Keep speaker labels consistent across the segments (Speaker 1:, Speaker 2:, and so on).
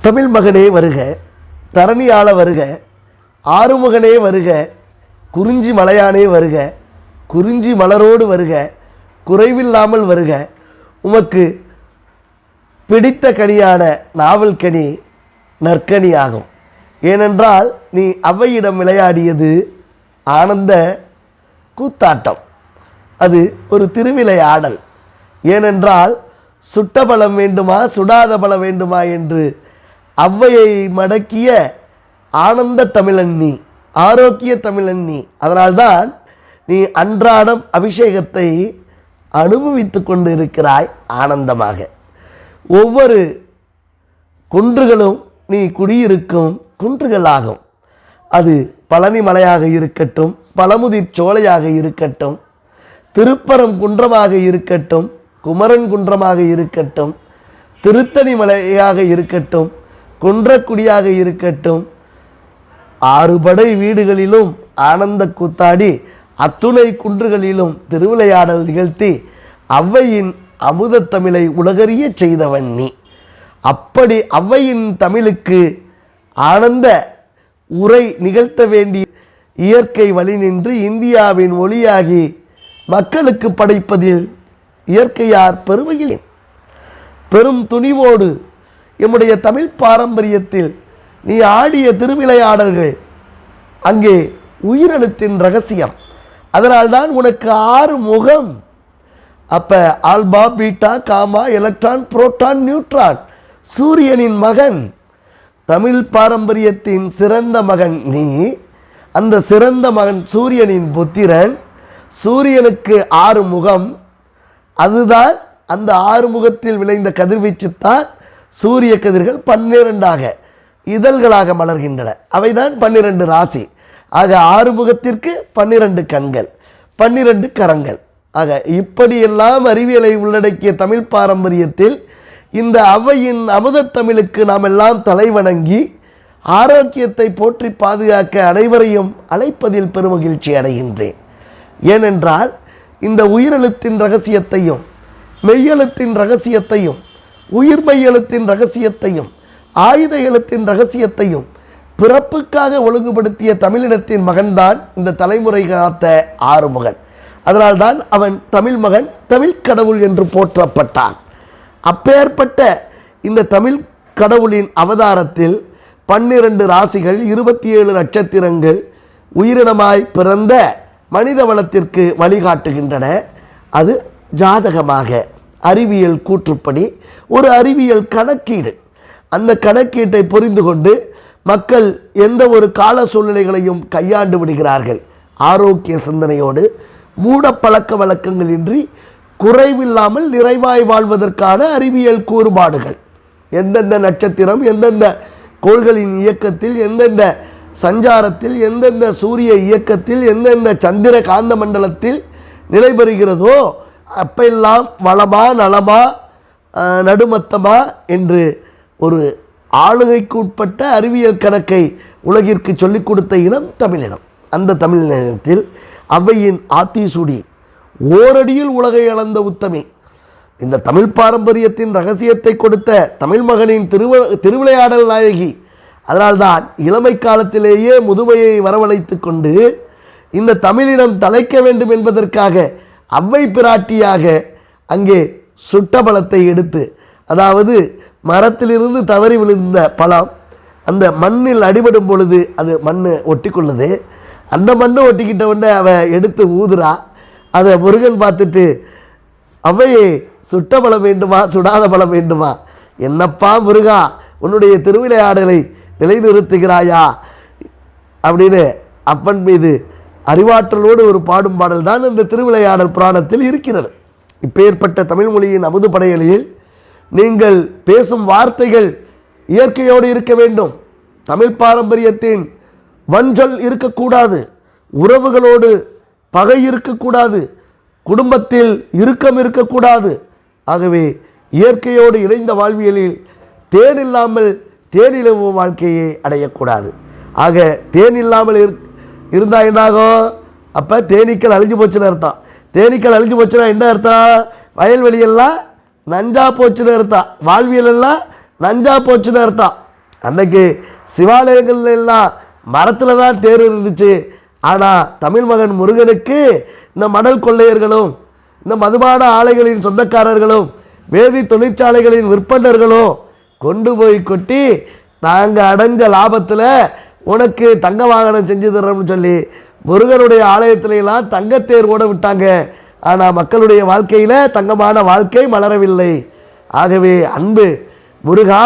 Speaker 1: தமிழ் மகனே வருக தரணியாள வருக ஆறுமுகனே வருக குறிஞ்சி மலையானே வருக குறிஞ்சி மலரோடு வருக குறைவில்லாமல் வருக. உமக்கு பிடித்த கனியான நாவல் கனி நற்கனி ஆகும். ஏனென்றால் நீ அவையிடம் விளையாடியது ஆனந்த கூத்தாட்டம். அது ஒரு திருவிளையாடல் ஏனென்றால் சுட்ட பலம் வேண்டுமா சுடாத பலம் வேண்டுமா என்று அவ்வையை மடக்கிய ஆனந்த தமிழன் நீ ஆரோக்கிய தமிழன் நீ. அதனால்தான் நீ அன்றாடம் அபிஷேகத்தை அனுபவித்து கொண்டு இருக்கிறாய் ஆனந்தமாக. ஒவ்வொரு குன்றுகளும் நீ குடியிருக்கும் குன்றுகளாகும். அது பழனி மலையாக இருக்கட்டும் பழமுதிர் சோலையாக இருக்கட்டும் திருப்பரம் குன்றமாக இருக்கட்டும் குமரன் குன்றமாக இருக்கட்டும் திருத்தணி மலையாக இருக்கட்டும் குன்றக்குடியாக இருக்கட்டும். ஆறுபடை வீடுகளிலும் ஆனந்த கூத்தாடி அத்துணை குன்றுகளிலும் திருவிளையாடல் நிகழ்த்தி ஔவையின் அமுதத் தமிழை உலகறிய செய்தவன் நீ அப்படி ஔவையின் தமிழுக்கு ஆனந்த உரை நிகழ்த்த வேண்டிய இயற்கை வழி நின்று இந்தியாவின் ஒளியாகி மக்களுக்கு படைப்பதில் இயற்கையார் பெருமையில். பெரும் துணிவோடு எம்முடைய தமிழ் பாரம்பரியத்தில் நீ ஆடிய திருவிளையாடல்கள் அங்கே உயிரெழுத்தின் ரகசியம். அதனால்தான் உனக்கு ஆறு முகம். அப்போ alpha beta gamma electron proton neutron சூரியனின் மகன். தமிழ் பாரம்பரியத்தின் சிறந்த மகன் நீ. அந்த சிறந்த மகன் சூரியனின் புத்திரன். சூரியனுக்கு ஆறு முகம். அதுதான் அந்த ஆறு முகத்தில் விளைந்த கதிர்வீச்சுத்தான் சூரிய கதிர்கள் பன்னிரண்டாக இதழ்களாக மலர்கின்றன. அவைதான் பன்னிரண்டு ராசி. ஆக ஆறுமுகத்திற்கு பன்னிரண்டு கண்கள் பன்னிரண்டு கரங்கள். ஆக இப்படியெல்லாம் அறிவியலை உள்ளடக்கிய தமிழ் பாரம்பரியத்தில் இந்த அவையின் அமுதத் தமிழுக்கு நாம் எல்லாம் தலைவணங்கி ஆரோக்கியத்தை போற்றி பாதுகாக்க அனைவரையும் அழைப்பதில் பெருமகிழ்ச்சி அடைகின்றேன். ஏனென்றால் இந்த உயிரெழுத்தின் ரகசியத்தையும் மெய்யெழுத்தின் ரகசியத்தையும் உயிர்மெய் எழுத்தின் ரகசியத்தையும் ஆயுத எழுத்தின் ரகசியத்தையும் பிறப்புக்காக ஒழுங்குபடுத்திய தமிழினத்தின் மகன்தான் இந்த தலைமுறை காத்த ஆறுமுகன். அதனால்தான் அவன் தமிழ் மகன் தமிழ் கடவுள் என்று போற்றப்பட்டான். அப்பேற்பட்ட இந்த தமிழ் கடவுளின் அவதாரத்தில் பன்னிரண்டு ராசிகள் இருபத்தி ஏழு நட்சத்திரங்கள் உயிரினமாய் பிறந்த மனித வளத்திற்கு வழிகாட்டுகின்றன. அது ஜாதகமாக அறிவியல் கூற்றுப்படி ஒரு அறிவியல் கணக்கீடு. அந்த கணக்கீட்டை புரிந்து கொண்டு மக்கள் எந்த ஒரு கால சூழ்நிலைகளையும் கையாண்டு விடுகிறார்கள். ஆரோக்கிய சிந்தனையோடு மூட பழக்க வழக்கங்கள் இன்றி குறைவில்லாமல் நிறைவாய் வாழ்வதற்கான அறிவியல் கூறுபாடுகள். எந்தெந்த நட்சத்திரம் எந்தெந்த கோள்களின் இயக்கத்தில் எந்தெந்த சஞ்சாரத்தில் எந்தெந்த சூரிய இயக்கத்தில் எந்தெந்த சந்திர காந்த மண்டலத்தில் நிலை பெறுகிறதோ அப்பெல்லாம் வளமா நலமா நடுமத்தமா என்று ஒரு ஆளுகைக்கு உட்பட்ட அறிவியல் கணக்கை உலகிற்கு சொல்லிக் கொடுத்த இனம் தமிழினம் அந்த தமிழினத்தில் அவையின் ஆத்திசூடி ஓரடியில் உலகை அளந்த உத்தமி. இந்த தமிழ் பாரம்பரியத்தின் ரகசியத்தை கொடுத்த தமிழ் மகனின் திருவ திருவிளையாடல் நாயகி. அதனால்தான் இளமை காலத்திலேயே முதுமையை வரவழைத்து கொண்டு இந்த தமிழினம் தலைக்க வேண்டும் என்பதற்காக அவ்வை பிராட்டியாக அங்கே சுட்ட பழத்தை எடுத்து அதாவது மரத்திலிருந்து தவறி விழுந்த பழம் அந்த மண்ணில் அடிபடும் பொழுது அது மண் ஒட்டிக்கொள்ளுது. அந்த மண்ணை ஒட்டிக்கிட்ட உடனே அவ எடுத்து ஊதுறா. அதை முருகன் பார்த்துட்டு அவையே சுட்ட பலம் வேண்டுமா? சுடாத பலம் வேண்டுமா? என்னப்பா முருகா உன்னுடைய திருவிளையாடலை நிலைநிறுத்துகிறாயா? அப்படின்னு அப்பன் மீது அறிவாற்றலோடு ஒரு பாடும் பாடல் தான் இந்த திருவிளையாடல் புராணத்தில் இருக்கிறது. இப்பேற்பட்ட தமிழ் மொழியின் அமுது படையலில் நீங்கள் பேசும் வார்த்தைகள் இயற்கையோடு இருக்க வேண்டும். தமிழ் பாரம்பரியத்தின் வஞ்சல் இருக்கக்கூடாது. உறவுகளோடு பகை இருக்கக்கூடாது. குடும்பத்தில் இறுக்கம் இருக்கக்கூடாது. ஆகவே இயற்கையோடு இணைந்த வாழ்வியலில் தேன் இல்லாமல் தேனிலவு வாழ்க்கையை அடையக்கூடாது. ஆக தேன் இல்லாமல் இரு இருந்தால் என்னாகும்? அப்போ தேனீக்கள் அழிஞ்சு போச்சுன்னு அர்த்தம். தேனீக்கள் அழிஞ்சு போச்சுன்னா என்ன அர்த்தம்? வயல்வெளியெல்லாம் நஞ்சா போச்சுன்னு அர்த்தம். வாழ்வியலெல்லாம் நஞ்சா போச்சுன்னு அர்த்தம். அன்னைக்கு சிவாலயங்கள்ல எல்லாம் மரத்தில் தான் தேர் இருந்துச்சு. ஆனால் தமிழ் மகன் முருகனுக்கு இந்த மணல் கொள்ளையர்களும் இந்த மதுபான ஆலைகளின் சொந்தக்காரர்களும் வேதி தொழிற்சாலைகளின் விற்பனர்களும் கொண்டு போய் கொட்டி நாங்கள் அடைஞ்ச லாபத்தில் உனக்கு தங்க வாகனம் செஞ்சு தர்றோம்னு சொல்லி முருகனுடைய ஆலயத்திலெல்லாம் தங்கத்தேர் ஓட விட்டாங்க. ஆனால் மக்களுடைய வாழ்க்கையில் தங்கமான வாழ்க்கை மலரவில்லை. ஆகவே அன்பு முருகா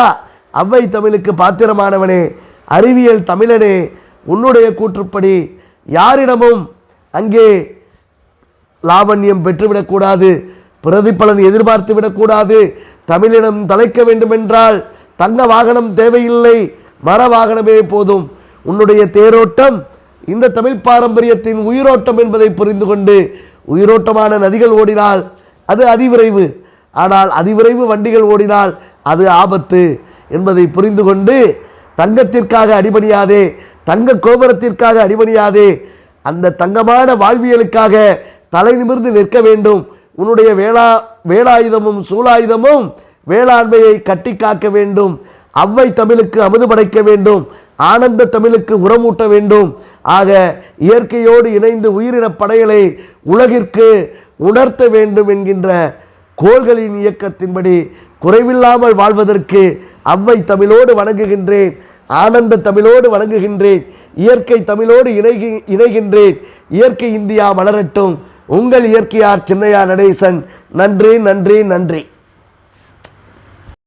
Speaker 1: அவ்வை தமிழுக்கு பாத்திரமானவனே அறிவியல் தமிழனே உன்னுடைய கூற்றுப்படி யாரிடமும் அங்கே லாவண்யம் பெற்றுவிடக்கூடாது பிரதிபலன் எதிர்பார்த்து விடக்கூடாது தமிழினம் தலைக்க வேண்டுமென்றால் தங்க வாகனம் தேவையில்லை. மர வாகனமே போதும். உன்னுடைய தேரோட்டம் இந்த தமிழ் பாரம்பரியத்தின் உயிரோட்டம் என்பதை புரிந்து கொண்டு உயிரோட்டமான நதிகள் ஓடினால் அது அதிவிரைவு. ஆனால் அதிவிரைவு வண்டிகள் ஓடினால் அது ஆபத்து என்பதை புரிந்து கொண்டு தங்கத்திற்காக அடிபணியாதே தங்க கோபுரத்திற்காக அடிபணியாதே அந்த தங்கமான வாழ்வியலுக்காக தலை நிமிர்ந்து நிற்க வேண்டும். உன்னுடைய வேளா வேலாயுதமும் சூலாயுதமும் வேளாண்மையை கட்டி காக்க வேண்டும். அவ்வை தமிழுக்கு அமுது படைக்க வேண்டும். ஆனந்த தமிழுக்கு உரமூட்ட வேண்டும். ஆக இயற்கையோடு இணைந்து உயிரின படைகளை உலகிற்கு உணர்த்த வேண்டும் என்கின்ற கோள்களின் இயக்கத்தின்படி குறைவில்லாமல் வாழ்வதற்கு அவ்வை தமிழோடு வணங்குகின்றேன். ஆனந்த தமிழோடு வணங்குகின்றேன். இயற்கை தமிழோடு இணைகி இணைகின்றேன். இயற்கை இந்தியா மலரட்டும். உங்கள் இயற்கையார் சின்னையா நடேசன். நன்றி நன்றி நன்றி.